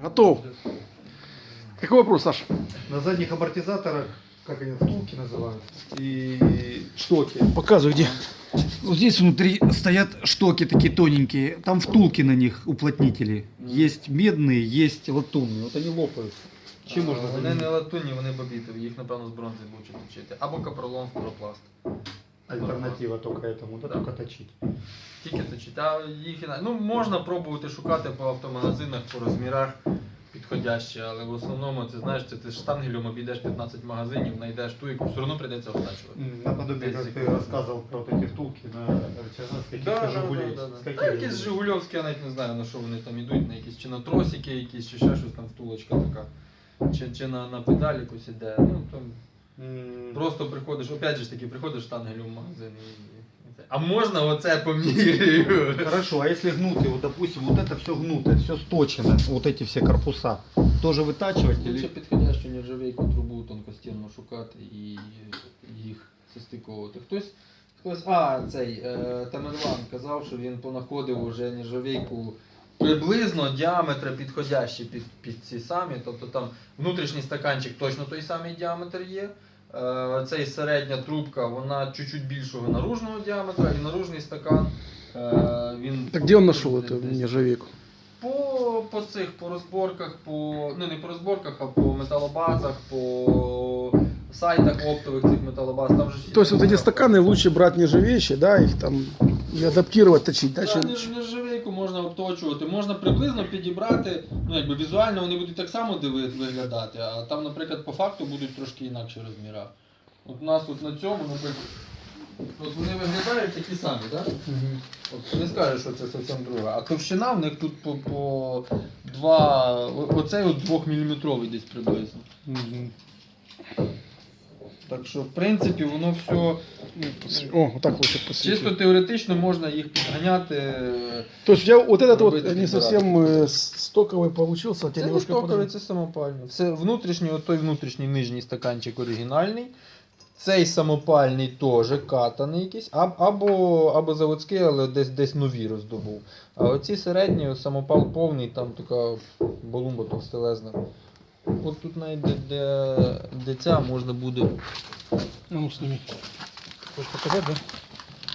Готов. Какой вопрос, Саша? На задних амортизаторах, как они, втулки называют, и штоки. Показывай, где. Вот здесь внутри стоят штоки такие тоненькие, там втулки на них, уплотнители. Есть медные, есть латунные. Вот они лопают. Чим можна Вони замінити? не латунні, вони бобітові, їх напевно з бронзи будуть точити. Або капролон, флоропласт. Альтернатива только этому, да, Да. только точить. Тільки точити. А їх іна- ну, можна пробувати шукати по автомагазинах, по розмірах підходящі, але в основному ти знаєш, це ти штангелем обійдеш 15 магазинів, знайдеш ту, яку все одно прийдеться оттачувати. М, Наподобие, как Бasic. ты рассказывал про вот эти втулки на РЧЗ с каких-то Жигулей. да, да. С Та каких якісь Жигулей? Жигульовські, я навіть не знаю, на що вони там ідуть, на якісь чи на тросики якісь, чи ще щось там втулочка така. Чи, чи на, на педаль якусь іде. Ну, там М, Просто приходиш, опять же ж таки, приходиш штангелем в магазин і. і це. А можна оце поміряю? Хорошо, а если гнутый, вот допустим, вот это все гнутое, все сточено, вот эти все корпуса, тоже вытачивать Лучше или... підходящу нержавейку трубу тонкостінну шукати і їх состиковувати. Хтось, хтось, а, цей е, Тамерлан казав, що він понаходив уже нержавейку приблизно діаметра підходящі під, під ці самі. Тобто там внутрішній стаканчик точно той самий діаметр є. Е, цей середня трубка, вона чуть-чуть більшого наружного діаметра, і наружний стакан. Е, він Так где он нашел десь- эту десь нержавейку? по, по цих по розборках, по ну не по розборках, а по металобазах, по сайтах оптових цих металобаз. Там же всі То есть вот эти такі- стаканы лучше брать нержавеющие, да, их там и адаптировать, точить, да? Да, нержавейку можна обточувати, можна приблизно підібрати, ну якби візуально вони будуть так само диви- виглядати, а там, наприклад, по факту будуть трошки інакші розміри. От у нас тут на цьому, наприклад, от вони виглядають такі самі, так? От не скажеш, що це зовсім друге. А товщина в них тут по, по 2, оцей от 2 мм десь приблизно. Мгм. Так що, в принципі, воно все О, вот так лучше посветить. чисто теоретично можна їх підганяти. То есть у тебя вот этот вот Рубить не эти совсем э, с- стоковый получился, а у Це тебя не немножко стоковий, по- це самопальний. Це внутрішній, от той внутрішній нижній стаканчик оригінальний. Цей самопальний теж катаний якийсь, аб- або, або заводський, але десь десь нові роздобув. А оці середні, от самопал повний, там така балумба товстелезна. От тут навіть де, де, де ця можна буде. А ну сними. Хочешь показать, да?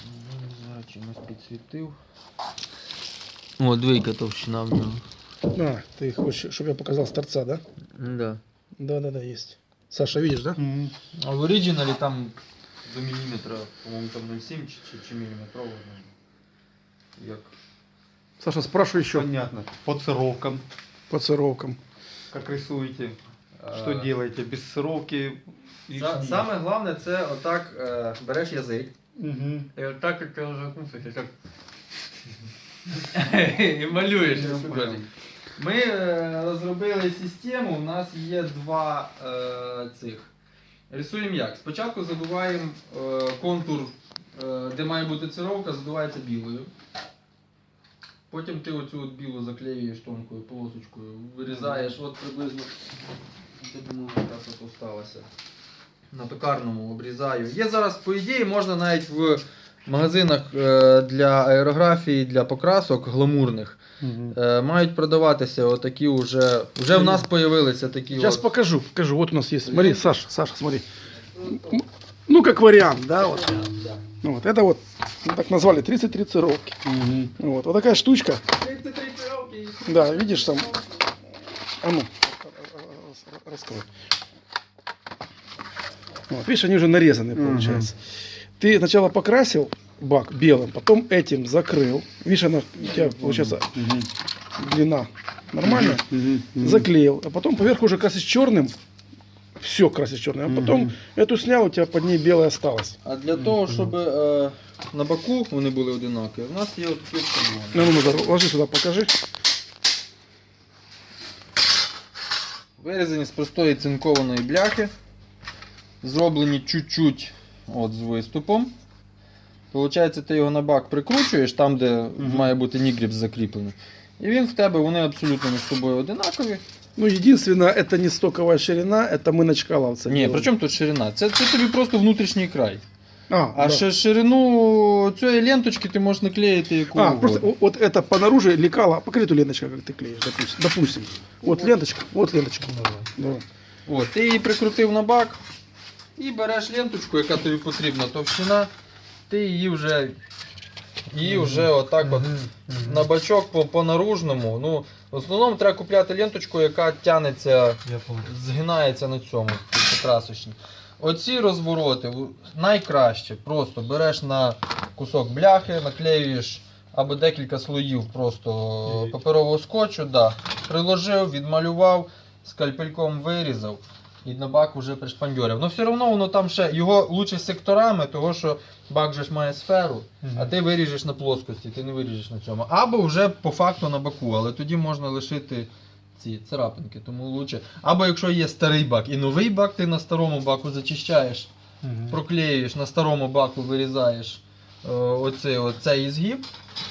Ну, Зараз чимось підсвітив. О, двійка товщина в нього. А, ты хочешь, чтобы я показал с торца, да? Да. Да, да, да, есть. Саша, видишь, да? Мгм. А в оригіналі там до міліметра, по-моєму, там 0,7 чи, чи, чи міліметрово. ну, Як. Sаша, спрашивай еще Понятно. По цировкам, по цировкам. Как рисуете, что Е, делаете, без цировки. Са-. Саме головне це отак е, береш язик. Мгм. І отак, як ти ну, так. І малюєш. Я понял. Ми е, розробили систему, у нас є два е, цих. Рисуємо як? Спочатку задуваємо е, контур, е, де має бути цировка, задувається білою. Потім ти оцю от білу заклеюєш тонкою полосочкою, вирізаєш, от приблизно. Я думаю, так от осталося. На токарному обрізаю. Є зараз, по ідеї, можна навіть в магазинах е, для аерографії, для покрасок гламурних. Е, Мають продаватися отакі вже. Вже в нас з'явилися такі. От. покажу, покажу. Вот у нас есть. Смотри, Саша, Саша, смотри. Ну, как вариант, да, вот. Ну, вот это вот, так назвали, 33 цировки. Мгм. Вот, вот такая штучка. 33 коробки. Да, видишь там. А ну, раскрой. Вот, видишь, они уже нарезаны, получается. Ты сначала покрасил бак белым, потом этим закрыл. Видишь, она у тебя получается Мгм. длина нормальная. Мгм. Заклеил, а потом поверху уже красишь черным. Все красишь черным. А потом Мгм. эту снял, у тебя под ней белая осталась. А для того, щоб е, на боку вони були одинакові, у нас є от такі шаблони. Ну, ну, Назар, ложи сюда, покажи. Вирізані з простої цинкованої бляхи. Зроблені чуть-чуть от з виступом. Получається, ти його на бак прикручуєш там, де має бути нігріб закріплений. І він в тебе, вони абсолютно між собою одинакові. Ну, единственное, это не стоковая ширина, это мы на Чкаловце. Ні, делаем. при чому тут ширина? Це, це тобі просто внутрішній край. А, А да. ще ширину цієї ленточки ти можеш наклеїти яку А, просто угодно. о- вот это по наружу лекало. Покажи эту ленточку, как ты клеишь, допустим. допустим. Вот ленточка, вот ленточка. Да. От, ти її прикрутив на бак і береш ленточку, яка тобі потрібна товщина, ти її вже, її вже отак от на бачок по, по наружному. Ну, в основному треба купляти ленточку, яка тянеться, згинається на цьому красочні. Оці розвороти найкраще. Просто береш на кусок бляхи, наклеюєш або декілька слоїв просто паперового скотчу, да, приложив, відмалював, скальпельком вирізав і на бак вже пришпандьорив. Ну все одно воно там ще його лучше секторами, того що бак же ж має сферу, а ти виріжеш на плоскості, ти не виріжеш на цьому. Або вже по факту на баку, але тоді можна лишити ці царапинки, тому лучше. Або якщо є старий бак і новий бак, ти на старому баку зачищаєш, проклеюєш, на старому баку вирізаєш е, оцей, оцей згиб,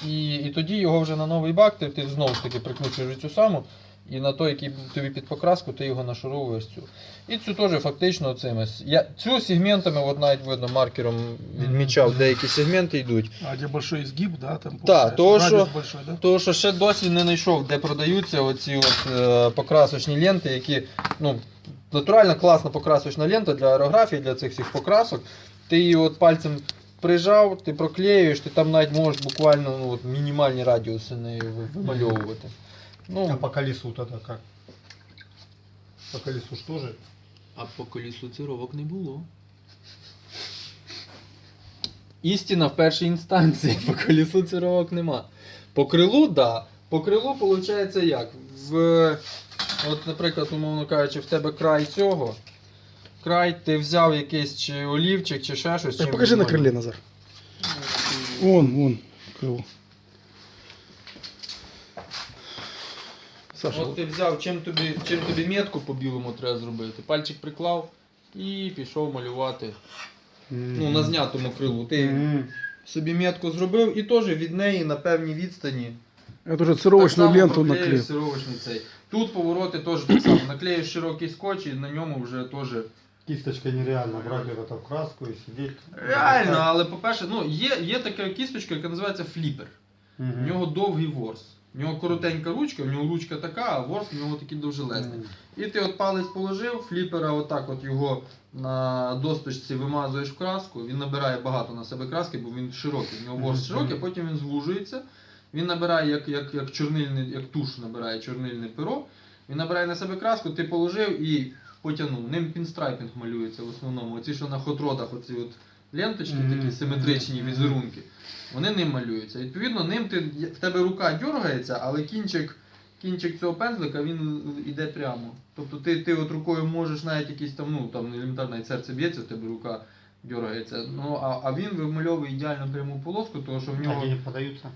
і, і тоді його вже на новий бак, ти, ти знову ж таки прикручуєш цю саму, і на той, який тобі під покраску, ти його нашуровуєш цю. І цю теж фактично цими. Я цю сегментами, от навіть видно, маркером відмічав, деякі сегменти йдуть. А где большой изгиб, да, там Да, получается, то, радиус большой, да? Тому що ще досі не знайшов, де продаються оці от, е, покрасочні ленти, які ну, натурально класна покрасочна лента для аерографії, для цих всіх покрасок. Ти її от пальцем прижав, ти проклеюєш, ти там навіть можеш буквально ну, от, мінімальні радіуси нею ви- вимальовувати. А Ну, по колесу тогда как? По колесу что же? а по колісу цировок не було. Істина в першій інстанції, по колісу цировок нема. По крилу, да. По крилу, виходить, як? В, от, наприклад, умовно кажучи, в тебе край цього. Край, ти взяв якийсь чи олівчик, чи ще щось. Так, чим покажи на крыле, Назар. Вон, вон, крыло. Саша, От ти взяв, чим тобі, чим тобі метку по білому треба зробити. Пальчик приклав і пішов малювати. Ну, на знятому крилу. Ти М. собі метку зробив і теж від неї на певній відстані. это уже Так само ленту проклеїш наклеил. сировочний цей. Тут повороти теж так само. Наклеїш широкий скотч і на ньому вже теж. Кисточкой нереально брать вот это в краску и сидеть. Реально, але по-перше, ну, є, є така кісточка, яка називається фліпер. Мгм. В нього довгий ворс. В нього коротенька ручка, в нього ручка така, а ворс в нього такий довжелезний. І ти от палець положив, фліпера отак от його на досточці вимазуєш в краску, він набирає багато на себе краски, бо він широкий. В нього ворс широкий, а потім він звужується. Він набирає як, як, як чорнильний, як туш набирає чорнильне перо. Він набирає на себе краску, ти положив і потягнув. Ним пінстрайпінг малюється в основному. Оці, що на хотродах, оці от ленточки, Мгм. такі симетричні візерунки. Вони ним малюються. Відповідно, ним ти, в тебе рука дергається, але кінчик, кінчик цього пензлика він йде прямо. Тобто ти, ти от рукою можеш навіть якісь там, ну там елементарно серце б'ється, в тебе рука дергається. Ну, а, а він вимальовує ідеально пряму полоску, тому що в А нього. где не продаются?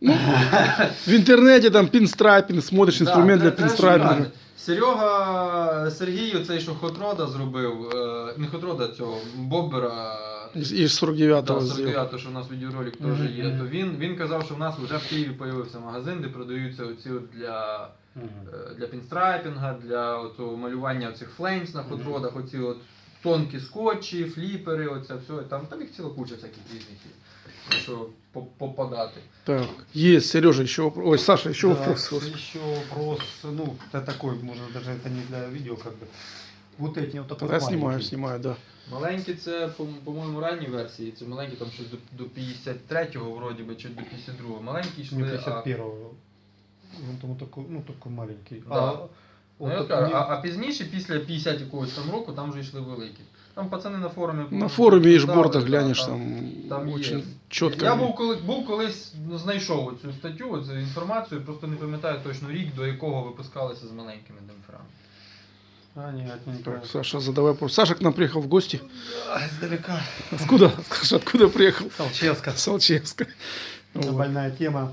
В интернете там пинстрайпинг, смотришь Да, инструмент для пинстрайпинга. Серега Сергій, оцей, що Хотрода зробив, е, не Хотрода цього, Боббера. Из, из 49-го Да, сделал. 49 що у нас відеоролик теж є. То він, він казав, що в нас вже в Києві з'явився магазин, де продаються оці от для, е, для пінстрайпінга, для оцього малювання цих флеймс на хотродах, оці от тонкі скотчі, фліпери, оце все. Там, там їх ціла куча всяких різних є Що по- попадати. Так, есть, Сережа, еще вопрос. Ой, Саша, еще Да, вопрос. господи. Еще вопрос, ну, это такой, может, даже это не для видео, как бы. Вот эти вот такой Да, снимаю, маленький. снимаю, да. Маленькі це, по- по-моєму, ранні версії. Це маленькі там щось до, до 53-го, вроді би, чи до 52-го. Маленькі Не йшли. А, 51-го. Он там такой, ну, такой маленький. Да. А, ну, вот я так кажу, не- а, а пізніше, після 50 якогось там року, там вже йшли великі. Там пацани на форумі. На форуме и викладали, бордах да, глянешь, там- там, там очень есть. четко. Я був, коли, був колись ну, знайшов цю статтю, цю інформацію, просто не пам'ятаю точно рік, до якого випускалися з маленькими демпферами. А, нет, не Так, правильно. Саша, задавай вопрос. Саша к нам приехал в гости. А, Издалека. Откуда? Саша, откуда приехал? Солчевска. С Алчевска. Это Вот. больная тема.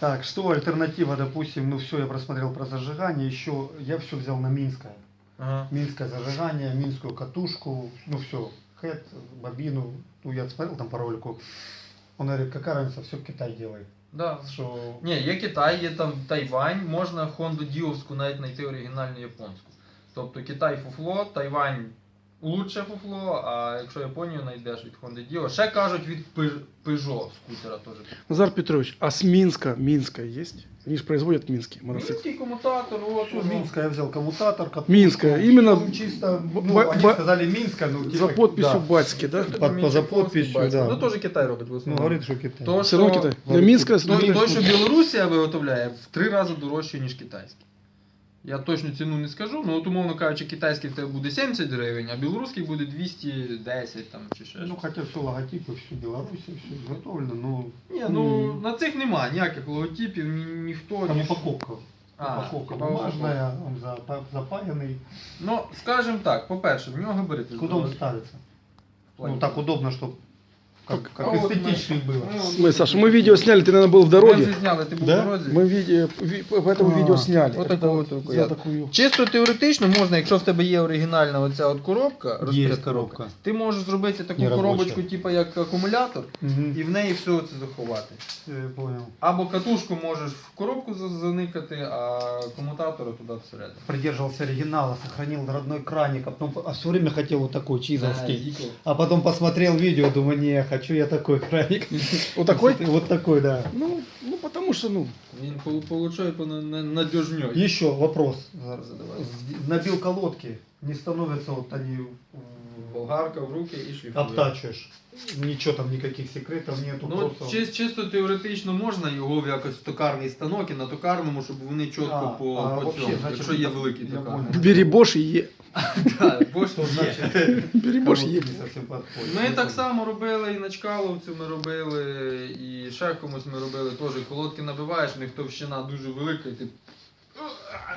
Так, что альтернатива, допустим, ну все, я просмотрел про зажигание, еще я все взял на Минское. Ага. Минское зажигание, минскую катушку, ну все, хэт, бобину, ну я смотрел там по ролику. Он говорит, какая разница, все Китай делает. Да. Що... Ні, є Китай, є там Тайвань, можна Хонду Діовську навіть знайти оригінальну японську. Тобто Китай фуфло, Тайвань лучше фуфло, а якщо Японію знайдеш від Honda Dio, ще кажуть від Пи- Peugeot скутера теж. Назар Петрович, а с Минска, Минска есть? Они же производят Минский мотоцикл. Мінський комутатор, от Всё, воно. Минска я взял коммутатор. катушку. Минска, именно Ну, чисто, ну, б- они б- сказали Минска, ну, типа, за подписью да. Батьки, да? Под- по- за Мінчаковський подписью, бачиш. да. Ну теж Китай робить в Ну, основному. говорит, что Китай. То, Все равно що- Китай. Для Говорит, Минска... Той, ну, той, що Білорусія виготовляє, в три рази дорожче, ніж китайський. Я точно ціну не скажу, ну от умовно кажучи, китайський в тебе буде 70 гривень, а білоруський буде 210 там чи ще Ну, щось. хотя все логотипы, все Беларусь, все изготовлено, но Ні, ну на цих нема ніяких логотипів, ні, ніхто. там ні- упаковка. А, упаковка типа бумажная, он запа- запаянный. Ну, скажімо так, по-перше, в нього габарити. Куда он ставится? В плані- Ну, так удобно, чтобы как, как А от ми- эстетично было. ми от- Мы, Саша, мы видео сняли, ты, наверное, был в Ми дороге. вже зняли, ти був Да? в дорозі. Мы видео, ви- поэтому А, видео сняли. вот Это такого вот вот за я- такую. Чисто теоретично можна, якщо в тебе є оригінальна оця от коробка, Есть розпредковка, коробка. ти можеш зробити таку Не робоча. коробочку, типу як акумулятор, Мгм. і в неї все це заховати. Э, Понял. Або катушку можеш в коробку за- заникати, а комутатора туди всередину. Придерживался оригинала, сохранил родной краник, а потом а все время хотел вот такой чизовский. Зікл. А потом посмотрел видео, думаю, не, хочу я такой краник. Вот такой? Вот такой, да. Ну, ну, потому что, ну, Він пол- получає по на- на- Еще вопрос. Зараз задавай. Набил колодки, не становятся вот они, Болгарка в руки і шліфує. обтачиваешь. Ничего там, никаких секретов нету. Ну, просто... чис- чисто теоретично можна його в якось в токарний станок і на токарному, щоб вони чітко А, по, а, по вообще, цьому, значить, якщо є великий я токарний. понял. бери Bosch и е. Так, бо ж є. не. Ми так само робили і на Чкаловцю ми робили, і ще комусь ми робили теж. Колодки набиваєш, в них товщина дуже велика, і ти.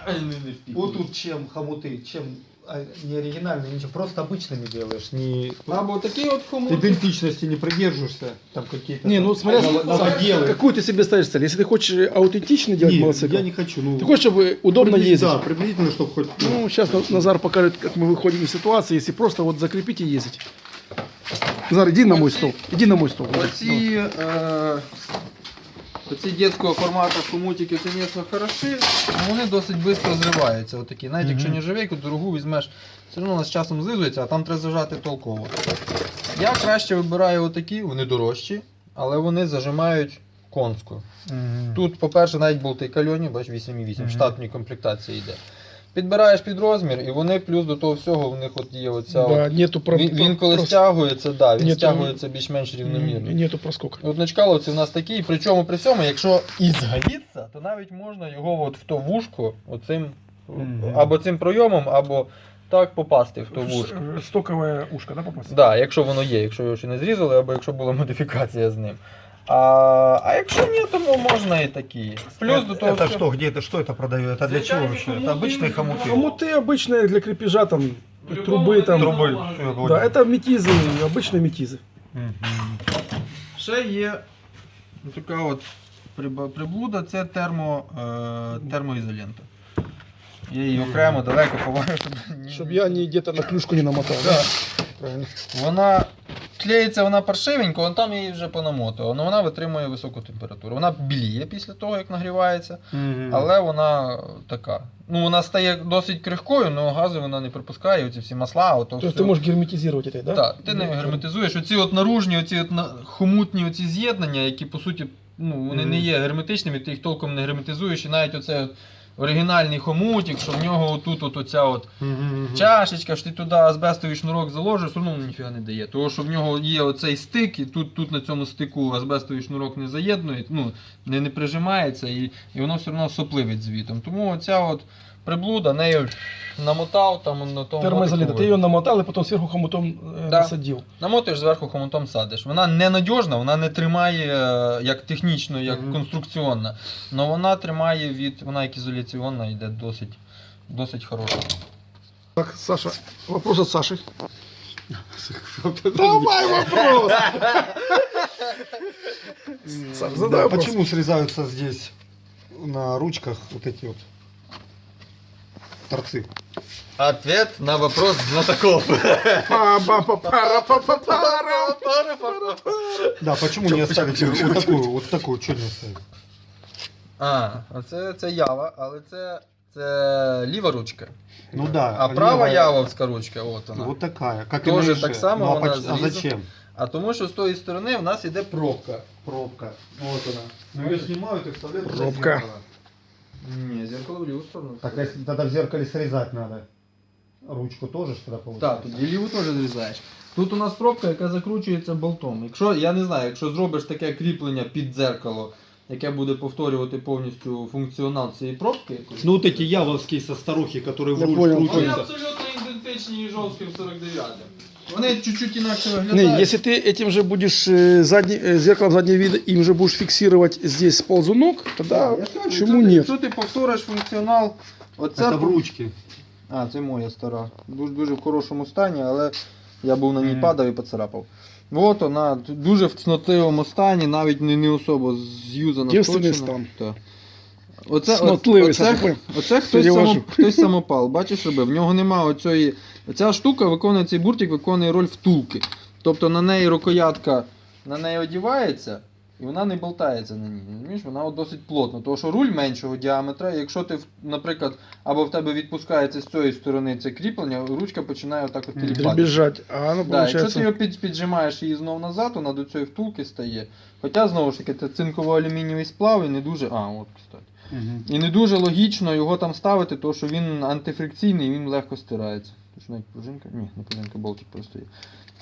Не, не впікуєш. Вот тут чем хомуты, чем а, не оригинальные, ничего, просто обычными делаешь, не... Або такий от хомут. Идентичности не придерживаешься, там какие-то... Не, ну смотря, Нов- новоделы. какую ты себе ставишь цель. Если ты хочешь аутентично делать Не, мотоцикл, я не хочу, ну... ты хочешь, чтобы удобно приблизительно- ездить. Да, приблизительно, чтобы хоть... Ну, сейчас Назар покажет, как мы выходим из ситуации, если просто вот закрепить и ездить. Назар, иди на мой стол. Иди на мой стол. Оці, е, оці дитячого формату хомутики, звісно, хороші, але вони досить швидко зриваються. Отакі. Навіть якщо не живейку, дорогу візьмеш, все одно з часом злизується, а там треба зажати толково. Я краще вибираю отакі, вони дорожчі, але вони зажимають конську. Тут, по-перше, навіть болти кальоні, бач, 8,8, штатні штатній комплектації йде. Підбираєш під розмір, і вони плюс до того всього, в них от є оця. от- нету про, він, він коли прос- стягується, да, він Ні, стягується більш-менш рівномірно. Нету проскока. От на Чкаловці в нас такий, причому при цьому, якщо і згодиться, то навіть можна його от в то вушко, оцим, Мгм. або цим пройомом, або так попасти в то вушко. Ш- Стоковое ушко, да, попасть? Да, якщо воно є, якщо його ще не зрізали, або якщо була модифікація з ним. А, а якщо ні, то мо- можна і такі. Плюс до того. Это всього- что, где это, что это продает? Это для чего Звичайні вообще? хомуты. Это обычные хомуты? Хомуты обычные для крепежа, там, В любому трубы там. магазині. Трубы. всё, я понял. Да, это метизы, обычные метизы. Мгм. Ще є така от приб- приблуда, це термо, е, термоізолента. Я її окремо далеко ховаю, щоб, ні- Чтобы я не где-то на клюшку не намотал. Да. Правильно. Вона клеїться вона паршивенько, вон там її вже понамотує, але вона витримує високу температуру. Вона біліє після того, як нагрівається, Мгм. але вона така. Ну, вона стає досить крихкою, але гази вона не пропускає, оці всі масла, ото То есть все. ты можешь герметизировать это, да? Так, ти не герметизуєш. Оці от наружні, оці от на- хомутні оці з'єднання, які по суті ну, вони не є герметичними, ти їх толком не герметизуєш, і навіть оце от оригінальний хомутик, що в нього отут от оця от чашечка, що ти туди азбестовий шнурок заложиш, все одно ніфіга не дає. Тому що в нього є оцей стик, і тут, тут на цьому стику азбестовий шнурок не заєднує, ну, не, не прижимається, і, і воно все одно сопливить звітом. Тому оця от приблуда, нею намотав там на тому. Термоизолента. мотику. Ты ее намотал и потом сверху хомутом э, Да. насадил. Намотуєш зверху хомутом садиш. Вона ненадіжна, вона не тримає е, як технічно, як Мгм. конструкціонна. Але вона тримає від. Вона як ізоляційна, йде досить, досить хороша. Так, Саша, вопрос от Саши. Давай вопрос! Саш, Да, задай вопрос. почему срезаются здесь на ручках вот эти вот торцы? Ответ на вопрос знатоков. Да, почему не оставить вот такую, вот такую, что не оставить? А, оце це ява, але це, це ліва ручка. Ну да. А права левая- явовська ручка, от вона. Вот такая, как и Тоже на Ише. так само Ну, а, она поч- а залезла. зачем? А тому що з тої сторони в нас іде пробка. Пробка. От вона. Ну ее снимают и вставляют Пробка. Ні, зеркало в ліву сторону. Так если тогда в зеркале срезать надо. Ручку тоже ж тогда получается? Так, тоді ліву теж зрізаєш. Тут у нас пробка, яка закручується болтом. Якщо, я не знаю, якщо зробиш таке кріплення під дзеркало, яке буде повторювати повністю функціонал цієї пробки, якось, Ну вот эти явовские со старухи, которые в Я руль понял. вони вкручиваются. абсолютно ідентичні жовтим 49 Вони чуть-чуть інакше Не, виглядають. если ты этим же будешь э, задний, э, зеркалом заднего вида, им же будешь фиксировать здесь ползунок, тогда Я скажу, почему Якщо ти- нет? Якщо ти повториш функціонал, оце Это в ручке. А, це моя стара. Дуже, дуже в хорошому стані, але я був на ній Мгм. падав і поцарапав. От вона т- дуже в цнотливому стані, навіть не, не особо з'юзана. Дівственний сточена. стан. Так. Оце, Снотливий, оце, понял? оце хтось, само, хтось самопал, бачиш, робив. В нього немає оцієї. Ця штука виконує цей буртик, виконує роль втулки. Тобто на неї рукоятка на неї одівається, і вона не болтається на ній. Розумієш? Вона от досить плотна. Тому що руль меншого діаметра, якщо ти, наприклад, або в тебе відпускається з цієї сторони це кріплення, ручка починає отак от тіліпати. А оно Да, якщо ти його під, піджимаєш її знов назад, вона до цієї втулки стає. Хоча, знову ж таки, це цинково-алюмінієвий сплав і не дуже. А, от, кстати. Мгм. І не дуже логічно його там ставити, тому що він антифрикційний і він легко стирається. Тож навіть пружинка? Ні, не пружинка, болтик просто є.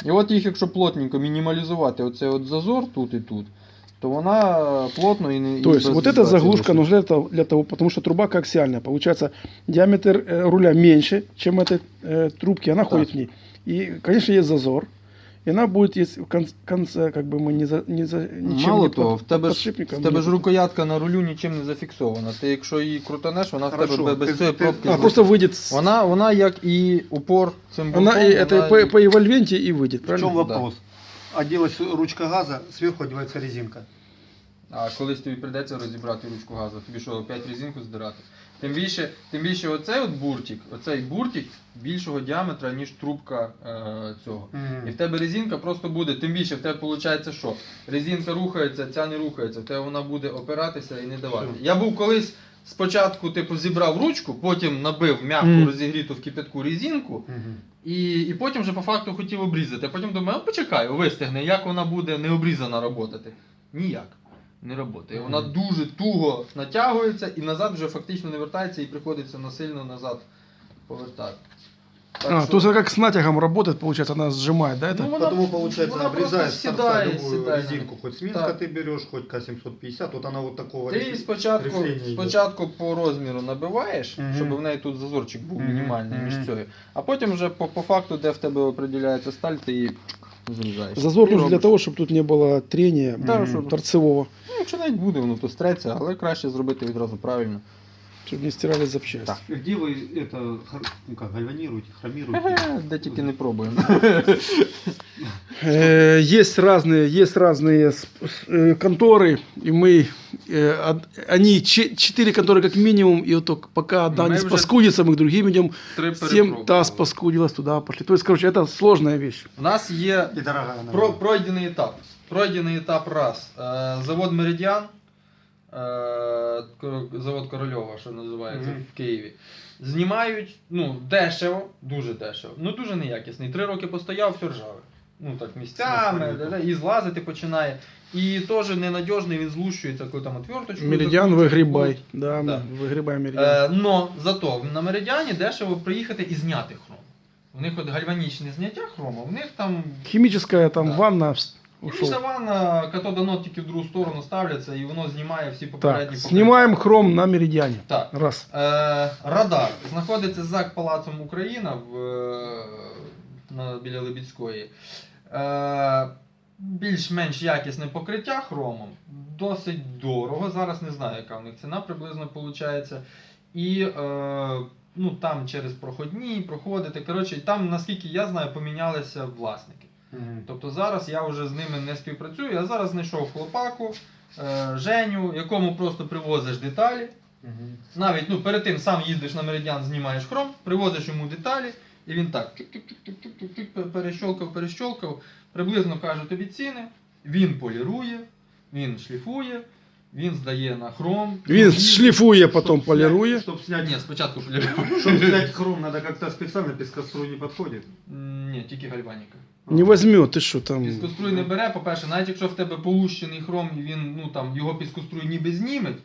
І от їх, якщо плотненько мінімалізувати оцей от зазор тут і тут, то вона плотно і не. і То есть без вот эта вібрацій заглушка лишить. нужна для того, для того, потому что труба коаксиальная. Получается, диаметр э, руля меньше, чем этой э, трубки, она ходит в ней. И, конечно, есть зазор. И она будет, если в конце, конце как бы мы не, за, не за, ничем Мало не того, под- в тебе, ж, подшипником в тебе не- ж рукоятка на рулю нічим не зафіксована. Ти якщо її крутанеш, вона в Хорошо. тебе без Ти- цієї ти- пробки. Она злетить. просто выйдет. с- Вона, вона як і упор цим она болтом, и, это вона по, і- по эвольвенте и выйдет, В чем правильно? вопрос? Оделась ручка газа, сверху одевается резинка. А колись тобі прийдеться розібрати ручку газу, тобі що, опять резинку здирати. Тим більше, тим більше оцей от буртик, оцей буртик більшого діаметра, ніж трубка е, цього. І в тебе резинка просто буде, тим більше в тебе виходить, що резинка рухається, ця не рухається, в тебе вона буде опиратися і не давати. Я був колись спочатку типу, зібрав ручку, потім набив м'яку Мгм. розігріту в кипятку резинку, Мгм. і, і потім вже по факту хотів обрізати. А потім думаю, а почекай, вистигне, як вона буде не обрізана працювати. Ніяк. Не працює. Вона дуже туго натягується і назад вже фактично не вертається і приходиться насильно назад повертати. Так А, що- то есть она как с натягом работает, получается, она сжимает, да, это? Ну, вона- Потому получается, вона обрезаешь просто с торца сідає, любую сідає. резинку, хоть с Минска Так. ты берешь, хоть К750, вот она вот такого Ти спочатку, идет. спочатку по розміру набиваєш, Мгм. щоб в неї тут зазорчик був Мгм, мінімальний мгм. між цією. А потім вже по, по факту, де в тебе определяється сталь, ти її зрізаєш. Зазор нужен для того, щоб тут не було трення Да, щоб- торцевого, Ну, якщо навіть буде, воно то стреться, але краще зробити відразу правильно. чтобы не стирались запчасти. Так. Где вы это, хр- ну как, гальванируете, хромируете? Еге, Де тільки не пробуємо. Э, Есть разные, есть разные сп- с- э, конторы, и мы, э, од- они че- четыре конторы как минимум, и вот только пока одна Мы не уже- спаскудится, мы к другим идем, Три всем перепробували. та спаскудилась, туда пошли. То есть, короче, это сложная вещь. У нас є И дорогая она. Про, пройдений етап. Пройдений етап раз. Е, завод Меридіан, е, Ко- Завод Корольова, що називається Мгм. в Києві. Знімають ну, дешево, дуже дешево, ну дуже неякісний. Три роки постояв, все ржаве. Ну так місцями, і злазити починає. І теж ненадіжний, він злущується, коли там отверточку. Меридиан закрутиш, выгребай. Да, Да. выгребай меридиан. Е, но зато на Меридіані дешево приїхати і зняти хром. У них от гальванічне зняття хрому, у них там Химическая там Да. ванна Хімічна ванна, катодонот тільки в другу сторону ставляться і воно знімає всі попередні Так, покриття. снимаем хром на меридиане. Так. Раз. Е, радар знаходиться за палацом Україна в, е, на, біля Лебідської. Е, більш-менш якісне покриття хромом, досить дорого. Зараз не знаю, яка в них ціна приблизно виходить. І е, ну, там через проходні проходити. Коротше, там, наскільки я знаю, помінялися власники. Тобто зараз я вже з ними не співпрацюю. Я зараз знайшов хлопаку, е, Женю, якому просто привозиш деталі. Навіть ну, перед тим сам їздиш на меридіан, знімаєш хром, привозиш йому деталі, і він так перещолкав, перещолкав, приблизно каже тобі ціни, він полірує, він шліфує, він здає на хром. Він шліфує, потім Чтоб полірує. Чтоб снять, Ні, спочатку полірує. чтоб снять хром, надо как-то специально, пескоструй не подходит. Ні, тільки гальваніка. Не возьме, ти що там. Піскоструй не бере, по-перше, навіть якщо в тебе полущений хром, і він, ну там, його піскоструй ніби зніметь,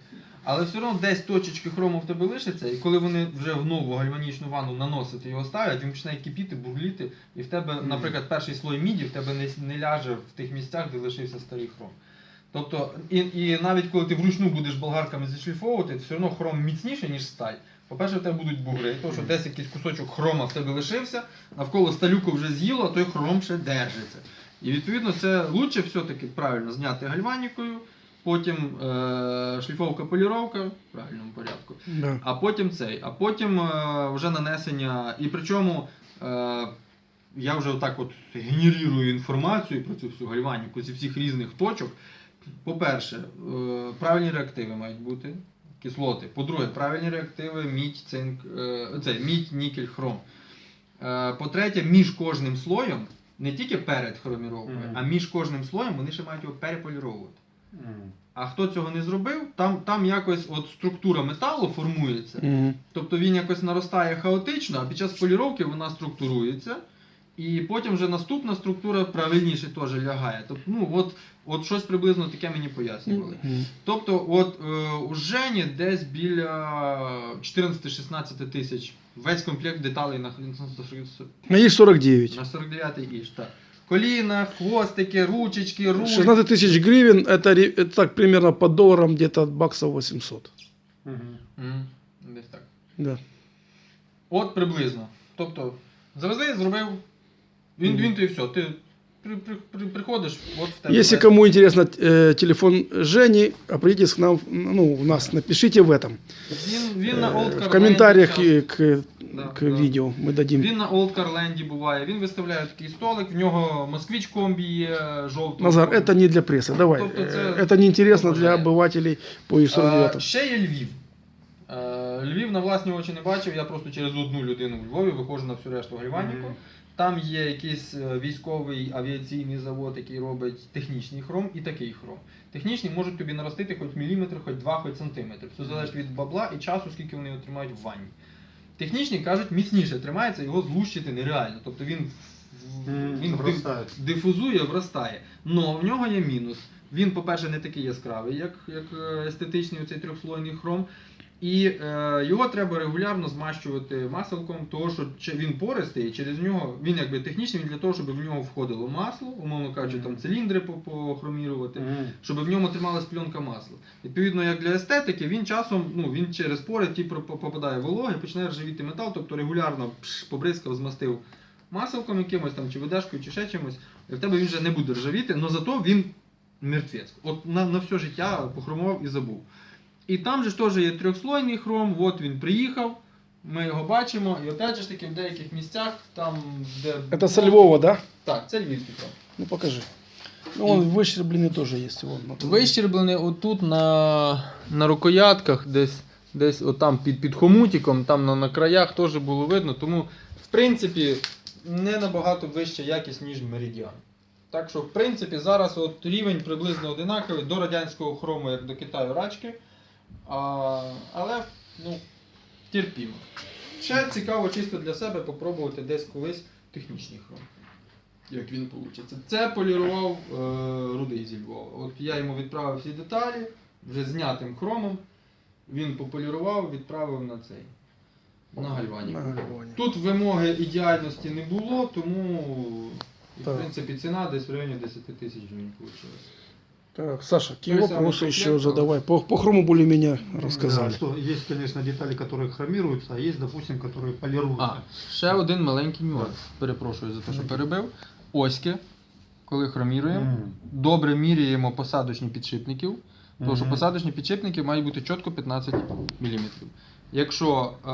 але все одно десь точечки хрому в тебе лишаться, і коли вони вже в нову гальванічну ванну наносити його ставлять, він починає кипіти, бугліти, і в тебе, наприклад, перший слой міді в тебе не, не ляже в тих місцях, де лишився старий хром. Тобто, і, і навіть коли ти вручну будеш болгарками зішліфовувати, все одно хром міцніше, ніж сталь. По-перше, в тебе будуть бугри, тому що десь якийсь кусочок хрома в тебе лишився, навколо сталюку вже з'їло, а той хром ще держиться. І відповідно це лучше все-таки правильно зняти гальванікою, потім е- шліфовка поліровка в правильному порядку. Да. А потім цей, а потім е, вже нанесення. І причому е, я вже отак от генерую інформацію про цю всю гальваніку зі всіх різних точок. По-перше, е, правильні реактиви мають бути, кислоти. По-друге, правильні реактиви мідь, цинк, е, цей, мідь, нікель, хром. Е, по-третє, між кожним слоєм, не тільки перед хроміровкою, Мгм. а між кожним слоєм вони ще мають його переполіровувати. М. А хто цього не зробив, там, там якось от структура металу формується. Мгм. Тобто він якось наростає хаотично, а під час поліровки вона структурується. І потім вже наступна структура правильніше теж лягає. Тобто, ну, от, от щось приблизно таке мені пояснювали. Мгм. Тобто, от е, у Жені десь біля 14-16 тисяч весь комплект деталей на, А їх 49. на 49 іж. Так. Коліна, хвостики, ручечки, руль. 16 тысяч гривен, это, ре- это так примерно по долларам где-то баксов 800. Мгм. Мгм, Десь так. Да. От приблизно. Тобто, завезли, зробив. Він, Мгм. він то і все. Ти при, при, при, приходиш, от в тебе. Если весь- кому интересно э, телефон Жени, обратитесь к нам, ну, у нас, напишите в этом. Він, він на Э, Old в Car комментариях Land и к, Да, к да. видео мы дадим. Він на Old Carland буває, він виставляє такий столик, в нього москвич комбі є жовтий. Назар, это не для прессы, давай. Тобто Э, це- Это неинтересно для Вважаю. обывателей по Е, ИСУР ще є Львів. Е, Львів на власні очі не бачив, я просто через одну людину в Львові виходжу на всю решту Гальваніку. Мгм. Там є якийсь е, військовий авіаційний завод, який робить технічний хром і такий хром. Технічні можуть тобі наростити хоч міліметр, хоч два, хоч сантиметр. Все залежить від бабла і часу, скільки вони його тримають в ванні. Технічні кажуть, міцніше тримається, його злущити нереально. Тобто він, він дифузує, вростає. Но в нього є мінус. Він, по-перше, не такий яскравий, як, як е, естетичний оцей трьохслойний хром. І е, його треба регулярно змащувати маселком, тому що він пористий, і через нього він якби технічний він для того, щоб в нього входило масло, умовно кажучи, там циліндри по- похромірувати, Мгм. щоб в ньому трималась пленка масла. Відповідно, як для естетики, він часом ну, він через пори ті попадає волога і починає ржавіти метал, тобто регулярно пш, побризкав, змастив маселком якимось там, чи ведешкою, чи ще чимось, і в тебе він вже не буде ржавіти, але зато він мертвець. От на, на все життя похромував і забув. І там же ж теж є трьохслойний хром, от він приїхав, ми його бачимо, і опять же ж таки в деяких місцях, там, де. Это со Львова, да? Так, це львівський хром. Ну покажи. Ну, он выщербленный тоже есть. Вон, на том. Вищерблений отут на, на рукоятках, десь, десь отам під, під хомутиком, там на, на краях теж було видно. Тому, в принципі, не набагато вища якість, ніж меридіан. Так що, в принципі, зараз от рівень приблизно одинаковий до радянського хрому, як до Китаю рачки. А, але ну, терпімо. Ще цікаво чисто для себе попробувати десь колись технічний хром. Як він вийде. Це полірував е, рудий зі Львова. От я йому відправив всі деталі, вже знятим хромом. Він пополірував, відправив на цей. На гальвані. На Гальвані. Тут вимоги ідеальності не було, тому і, в Так. принципі ціна десь в районі 10 тисяч гривень вийшла. Так, Саша, какие То есть вопросы самый еще комплект, задавай? По, по хрому более-менее Да, рассказали. что есть, конечно, детали, которые хромируются, а есть, допустим, которые полируются. А, ще один маленький нюанс. Перепрошую за те, що перебив. Оськи, коли хроміруємо, М. добре міряємо посадочні підшипників. Тому що Мгм. посадочні підшипники мають бути чітко 15 мм. Якщо е,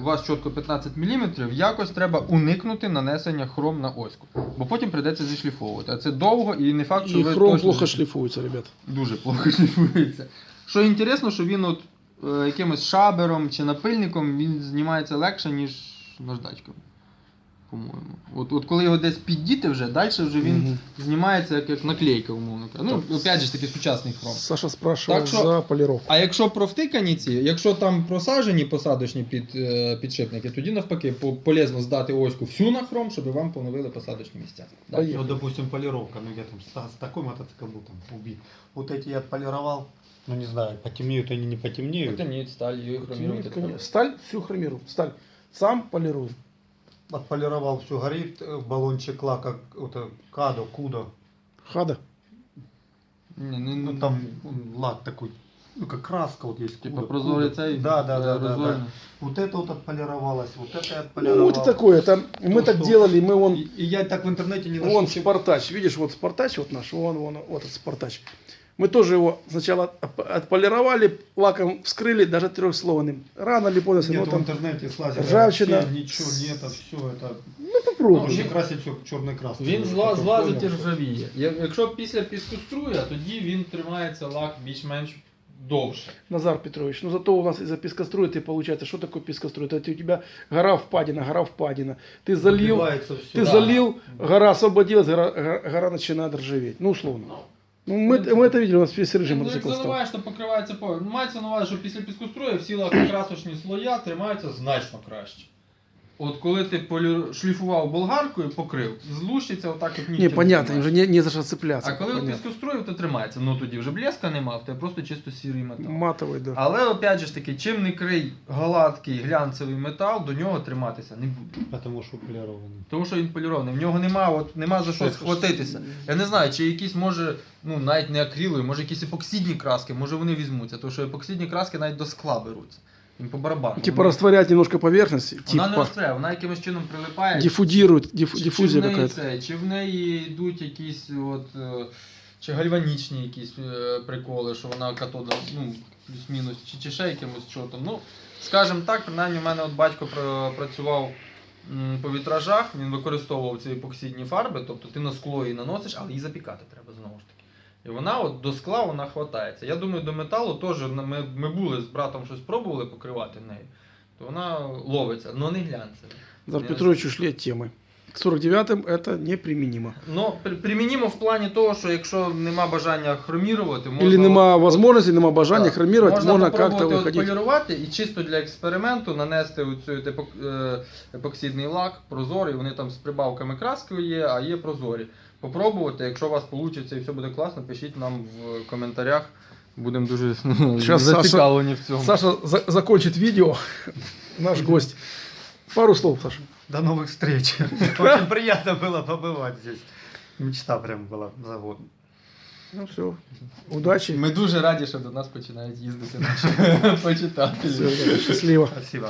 у вас чітко 15 мм, якось треба уникнути нанесення хром на оську. Бо потім прийдеться зішліфовувати. А це довго і не факт, що І ви хром точно плохо шліфується, ребят. Дуже плохо шліфується. Що інтересно, що він от е, якимось шабером чи напильником він знімається легше, ніж наждачком. По-моєму. От, от коли його десь піддіти вже, далі вже він Мгм. знімається як, як наклейка, умовно кажучи. Ну, опять же ж таки, сучасний хром. Саша спрашивал Так что- за полировку. А якщо провтикані ці, якщо там просаджені посадочні під, е, підшипники, тоді навпаки по- полезно здати оську всю на хром, щоб вам поновили посадочні місця. Да. Поехали. Ну, допустим, полировка, ну я там с, с такой мотоцикл был там убит. Вот эти я отполировал, ну не знаю, потемнеют они, не потемнеют. Потемніть сталь, її хромірувати. Сталь всю хромирую. Сталь. Сам полирую. Отполировал, все горит, э, баллончик лака, это кадо, кудо. Хада. Ні, не, Ну там м, лак такой, ну как краска вот есть. Типа кудо, цей. Да, да, да, да, да. Вот это вот отполировалось, вот это я отполировал. Ну, это такое. Это мы Ну, так что? делали, мы вон И, и я так в интернете не нашел. Вон Спартач, видишь, вот Спартач вот наш, вон, вон, вот этот Спартач. Мы тоже его сначала оп- отполировали, лаком вскрыли, даже трехслойным. Рано или поздно, Нет, ну в там, интернете слазили. ржавчина. все, Ничего, нет, все это. ну попробуй. Вообще красить все черной краской. Він Я зла, потом злазить і понял, что- ржавіє. Я- Якщо після піскоструя, тоді він тримається лак більш-менш довше. Назар Петрович, ну зато у нас из-за пескоструя ты получается, что такое пескоструй? Это у тебя гора впадина, гора впадина. Ты залил, Забивается всё. ты Да. залил, гора освободилась, гора, гора- гора начинает ржаветь. Ну, условно. Ну, мы, мы это видели, у нас весь режим Ну, як мотоцикл стал. заливаєш, то покривається по. Ну, мається на увазі, що після піскоструя всі лакокрасочні слоя тримаються значно краще. От коли ти шліфував болгаркою, покрив, злущиться отак, як Не, нігтем понятно, уже не, не за что цепляться. А коли понятно. піскоструїв, то тримається. Ну тоді вже блеска нема, в тебе просто чисто сірий метал. Матовый, да. Але опять же ж таки, чим не крий гладкий глянцевий метал, до нього триматися не буде. Потому что полированный. Тому що він полірований. В нього нема, от, нема за що схватитися. Я не знаю, чи якісь може, ну навіть не акрилові, може якісь епоксидні краски, може вони візьмуться, тому що епоксидні краски навіть до скла беруться. Їм по барабану. Типа Вони- растворять немножко поверхности, Вона не типа вона якимось чином прилипає. диффудирует, диф- Чи- чи диффузия в неї какая-то. це, Чи в неї йдуть якісь от, е, чи гальванічні якісь е, приколи, що вона катода, ну, плюс-мінус, чи, чи ще якимось чотом. Ну, скажімо так, принаймні, в мене от батько пра- працював м, по вітражах, він використовував ці епоксидні фарби, тобто ти на скло її наносиш, але її запікати треба знову ж таки. І вона от до скла вона хватається. Я думаю, до металу теж на- ми, ми були з братом щось пробували покривати нею, то вона ловиться, але не глянцева. Назар Я Петрович ушли от темы. К 49-м это неприменимо. Ну, при- примінімо в плані того, що якщо нема бажання хромірувати, можна... Или нема возможности, нема бажания Так, хромировать, можно, можна как-то попробувати выходить. полірувати і чисто для експерименту нанести оцю епок- е, епоксидний лак, прозорий, вони там з прибавками краски є, а є прозорі. Попробувати, якщо у вас вийде і все буде класно, пишіть нам в коментарях. Будемо дуже Щас зацікавлені в цьому. Саша за- закончит видео, наш гость. Пару слов, Саша. До новых встреч. Очень приятно было побывать здесь. Мечта прям была за год. Ну все, удачи. Ми дуже раді, що до нас починають їздити наші почитателі. Всё, счастливо. Спасибо.